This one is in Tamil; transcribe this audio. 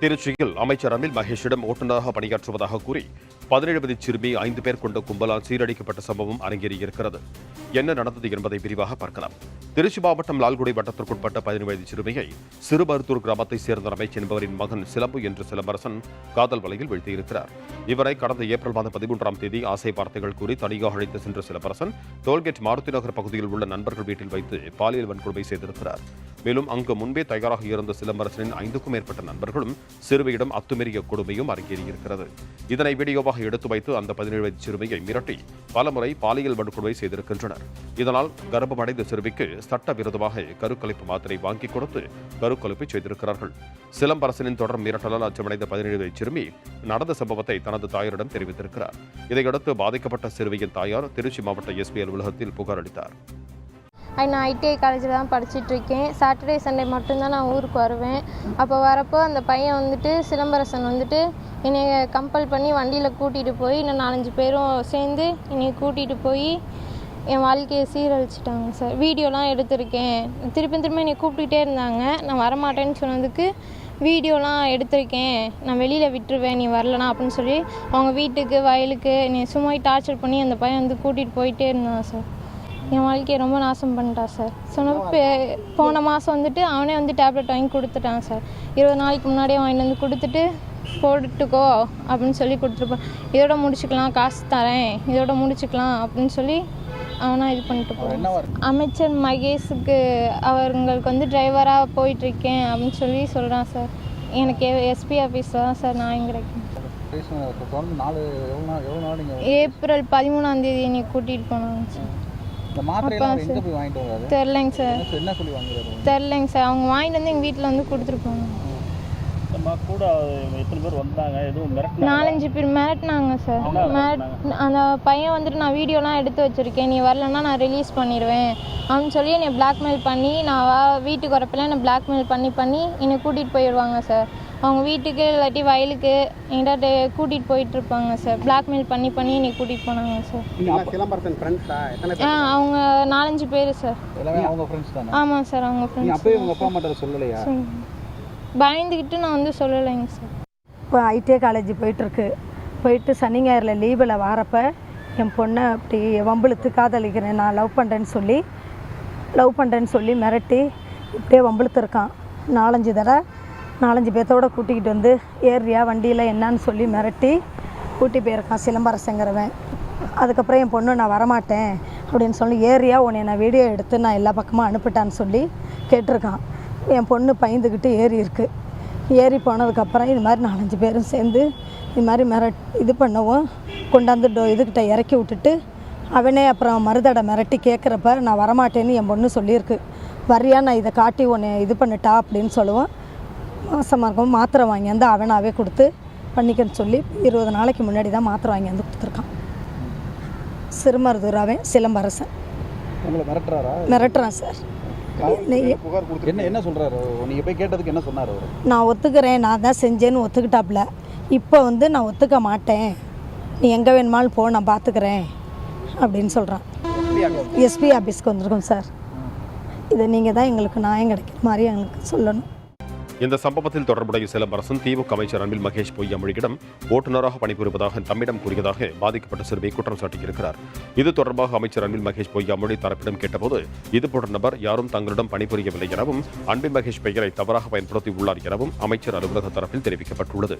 திருச்சியில் அமைச்சர் அனில் மகேஷிடம் ஓட்டுநராக பணியாற்றுவதாக கூறி பதினேழு வயது சிறுமி ஐந்து பேர் கொண்ட கும்பலால் சீரடிக்கப்பட்ட சம்பவம் அரங்கேறியிருக்கிறது. என்ன நடந்தது என்பதை விரிவாக பார்க்கலாம். திருச்சி மாவட்டம் லால்குடி வட்டத்திற்குட்பட்ட பதினேழு வயது சிறுமியை சிறுபருத்தூர் கிராமத்தைச் சேர்ந்த ரமேஷ் என்பவரின் மகன் சிலம்பு என்ற சிலம்பரசன் காதல் வலையில் வீழ்த்தியிருக்கிறார். இவரை கடந்த ஏப்ரல் மாதம் பதிமூன்றாம் தேதி ஆசை வார்த்தைகள் கூறி தனியாக அழைத்து சென்ற சிலம்பரசன் டோல்கேட் மாருதி நகர் பகுதியில் உள்ள நண்பர்கள் வீட்டில் வைத்து பாலியல் வன்கொடுமை செய்திருக்கிறார். மேலும் அங்கு முன்பே தயாராக இருந்த சிலம்பரசனின் ஐந்துக்கும் மேற்பட்ட நண்பர்களும் சிறுமியிடம் அத்துமீறிய கொடுமையும் அரங்கேறியிருக்கிறது. இதனை வீடியோவாக எடுத்து வைத்து அந்த பதினேழு வயது சிறுமியை மிரட்டி பலமுறை பாலியல் வன்கொடுமை செய்திருக்கின்றனர். இதனால் கர்ப்பமடைந்த சிறுமிக்கு சட்டவிரோதமாக கருக்கலைப்பு மாத்திரை வாங்கி கொடுத்து கருக்கலைப்பை செய்திருக்கிறார்கள். சிலம்பரசனின் தொடர் மிரட்டலால் அச்சமடைந்த பதினேழு வயது சிறுமி நடந்த சம்பவத்தை தனது தாயாரிடம் தெரிவித்திருக்கிறார். இதையடுத்து பாதிக்கப்பட்ட சிறுமியின் தாயார் திருச்சி மாவட்ட எஸ்பி அலுவலகத்தில் புகார் அளித்தார். நான் ஐடிஐ காலேஜில் தான் படிச்சுட்டு இருக்கேன். சாட்டர்டே சண்டே மட்டும்தான் நான் ஊருக்கு வருவேன். அப்போ வரப்போ அந்த பையன் வந்துட்டு சிலம்பரசன் வந்துட்டு என்னை கம்பல் பண்ணி வண்டியில் கூட்டிகிட்டு போய் இன்னும் நாலஞ்சு பேரும் சேர்ந்து என்னை கூட்டிகிட்டு போய் என் வாழ்க்கையை சீரழிச்சிட்டாங்க சார். வீடியோலாம் எடுத்திருக்கேன். திருப்பி திரும்ப என்னை கூப்பிட்டுட்டே இருந்தாங்க. நான் வரமாட்டேன்னு சொன்னதுக்கு வீடியோலாம் எடுத்திருக்கேன். நான் வெளியில் விட்டுருவேன் நீ வரலனா அப்படின்னு சொல்லி அவங்க வீட்டுக்கு வயலுக்கு என்னை சும்மா டார்ச்சர் பண்ணி அந்த பையன் வந்து கூட்டிகிட்டு போயிட்டே இருந்தான் சார். என் வாழ்க்கையை ரொம்ப நாசம் பண்ணிட்டான் சார். சொன்னப்போ போன மாதம் வந்துட்டு அவனே வந்து டேப்லெட் வாங்கி கொடுத்துட்டான் சார். இருபது நாளைக்கு முன்னாடியே வாங்கிட்டு வந்து கொடுத்துட்டு போட்டுக்கோ அப்படின்னு சொல்லி கொடுத்துருப்பான். இதோட முடிச்சுக்கலாம் காசு தரேன். இதோட முடிச்சுக்கலாம் அப்படின்னு சொல்லி அவனா இது பண்ணிட்டு போகிறான் அமைச்சர் மகேஷுக்கு அவங்களுக்கு வந்து டிரைவராக போயிட்டுருக்கேன் அப்படின்னு சொல்லி சொல்கிறான் சார். எனக்கு எஸ்பி ஆஃபீஸில் தான் சார் நான் கிடைக்கும் ஏப்ரல் பதிமூணாம் தேதி என்னை கூட்டிகிட்டு போனாங்க சார். தெரிலங்க சார். தெரிலங்க சார். அவங்க வாங்கிட்டு வந்து எங்கள் வீட்டில் வந்து கொடுத்துருப்பாங்க நம்ம கூட எத்தனை பேர் வந்தாங்க? எதுவும் மிரட்டினாங்க நாலஞ்சு பேர் மிரட்டினாங்க சார். மிரட் அந்த பையன் வந்துட்டு நான் வீடியோலாம் எடுத்து வச்சுருக்கேன். நீ வரலன்னா நான் ரிலீஸ் பண்ணிடுவேன். அப்படின்னு சொல்லி என்னை blackmail பண்ணி நான் வா வீட்டுக்கு வரப்பெல்லாம் என்னை blackmail பண்ணி பண்ணி என்னை கூட்டிகிட்டு போயிடுவாங்க சார். அவங்க வீட்டுக்கு இல்லாட்டி வயலுக்கு என்கிட்ட கூட்டிகிட்டு போயிட்டு இருப்பாங்க சார். blackmail பண்ணி பண்ணி என்னை கூட்டிகிட்டு போனாங்க சார். ஆ? அவங்க நாலஞ்சு பேர் சார். ஆமாம் சார் அவங்க ஃப்ரெண்ட்ஸ் உங்கள் அப்பா அம்மாட்ட சொல்லலையா? பயந்துக்கிட்டு நான் வந்து சொல்லலைங்க சார். இப்போ ஐடிஐ காலேஜ் போயிட்டுருக்கு. போயிட்டு சனி ஞாயிறில் லீவில் வாரப்ப என் பொண்ணை அப்படி வம்பிழுத்து காதலிக்கிறேன் நான் லவ் பண்ணுறேன்னு சொல்லி லவ் பண்ணுறேன்னு சொல்லி மிரட்டி இப்படியே வம்பிழுத்துருக்கான் நாலஞ்சு தடவை நாலஞ்சு பேர்த்தோட கூட்டிக்கிட்டு வந்து ஏறியா வண்டியில் என்னன்னு சொல்லி மிரட்டி கூட்டி போயிருக்கான் சிலம்பரசங்கிறவன். அதுக்கப்புறம் என் பொண்ணு நான் வரமாட்டேன் அப்படின்னு சொல்லி ஏரியா உன்னை நான் வீடியோ எடுத்து நான் எல்லா பக்கமும் அனுப்பிட்டான்னு சொல்லி கேட்டிருக்கான். என் பொண்ணு பயந்துக்கிட்டு ஏறி இருக்கு. ஏறி போனதுக்கப்புறம் இது மாதிரி நாலஞ்சு பேரும் சேர்ந்து இது மாதிரி மிரட் இது பண்ணவும் கொண்டாந்து டோ இதுக்கிட்ட இறக்கி விட்டுட்டு அவனே அப்புறம் மறுதடை மிரட்டி கேட்குறப்ப நான் வரமாட்டேன்னு என் பொண்ணு சொல்லியிருக்கு. வரியா நான் இதை காட்டி உன்னை இது பண்ணிட்டா அப்படின்னு சொல்லுவோம். மாசமாக இருக்கும் மாத்திரை வாங்கி வந்து அவனாவே கொடுத்து பண்ணிக்கன்னு சொல்லி இருபது நாளைக்கு முன்னாடி தான் மாத்திரை வாங்கி வந்து கொடுத்துருக்கான். சிறுமருதூராவே சிலம்பரசன். மிரட்டுறான் சார். என்ன என்ன சொல்கிறாரு நீங்கள் போய் கேட்டதுக்கு என்ன சொன்னார் அவர்? நான் ஒத்துக்கிறேன் நான் தான் செஞ்சேன்னு ஒத்துக்கிட்டாப்புல இப்போ வந்து நான் ஒத்துக்க மாட்டேன். நீ எங்கே வேணுமாலும் போ நான் பார்த்துக்கிறேன் அப்படின்னு சொல்கிறான் எஸ்பி ஆஃபீஸ்க்கு வந்திருக்கோம் சார். இதை நீங்கள் தான் எங்களுக்கு நியாயம் கிடைக்கிற மாதிரி எங்களுக்கு சொல்லணும். இந்த சம்பவத்தில் தொடர்புடைய சிலம்பரசன் திமுக அமைச்சர் அன்பில் மகேஷ் பொய்யாமொழியிடம் ஓட்டுநராக பணிபுரிவதாக தம்மிடம் கூறியதாக பாதிக்கப்பட்ட சிறுமி குற்றம் சாட்டியிருக்கிறார். இது தொடர்பாக அமைச்சர் அன்பில் மகேஷ் பொய்யாமொழி தரப்பிடம் கேட்டபோது இதுபோன்ற நபர் யாரும் தங்களிடம் பணிபுரியவில்லை எனவும் அன்பில் மகேஷ் பெயரை தவறாக பயன்படுத்தி உள்ளார் எனவும் அமைச்சர் அலுவலக தரப்பில் தெரிவிக்கப்பட்டுள்ளது.